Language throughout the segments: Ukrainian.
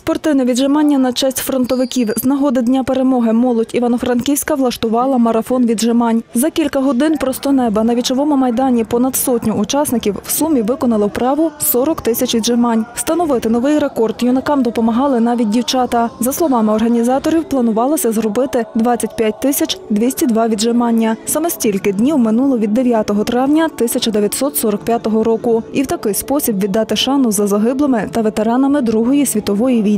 Спортивне віджимання на честь фронтовиків з нагоди Дня перемоги молодь Івано-Франківська влаштувала марафон віджимань. За кілька годин просто неба на вічовому майдані понад сотню учасників в сумі виконали вправу 40 тисяч віджимань. Встановити новий рекорд юнакам допомагали навіть дівчата. За словами організаторів, планувалося зробити 25 тисяч 202 віджимання. Саме стільки днів минуло від 9 травня 1945 року. І в такий спосіб віддати шану за загиблими та ветеранами Другої світової війни.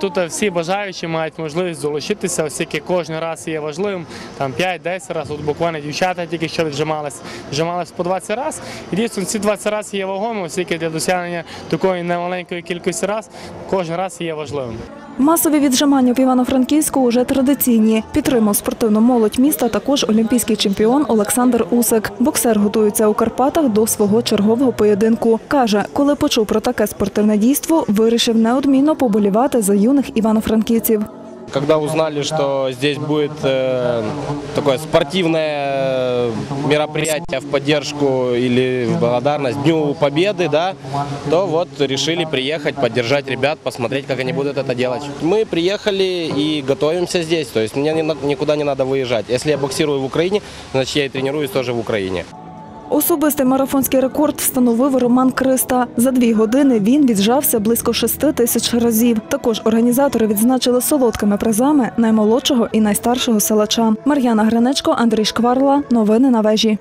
Тут всі бажаючі мають можливість долучитися, оскільки кожен раз є важливим, там 5-10 разів, от буквально дівчата тільки що віджимались, віджимались по 20 разів. І дійсно ці 20 разів є вагомим, оскільки для досягнення такої немаленької кількості разів кожен раз є важливим. Масові віджимання в Івано-Франківську уже традиційні. Підтримав спортивну молодь міста також олімпійський чемпіон Олександр Усик. Боксер готується у Карпатах до свого чергового поєдинку. Каже, коли почув про таке спортивне дійство, вирішив неодмінно поболівати за юних івано-франківців. Когда узнали, что здесь будет э, такое спортивное э, мероприятие в поддержку или в благодарность Дню Победы, да, то вот решили приехать, поддержать ребят, посмотреть, как они будут это делать. Мы приехали и готовимся здесь, то есть мне никуда не надо выезжать. Если я боксирую в Украине, значит я и тренируюсь тоже в Украине. Особистий марафонський рекорд встановив Роман Криста. За дві години він віджався близько шести тисяч разів. Також організатори відзначили солодкими призами наймолодшого і найстаршого селача. Мар'яна Гринечко, Андрій Шкварла. Новини на вежі.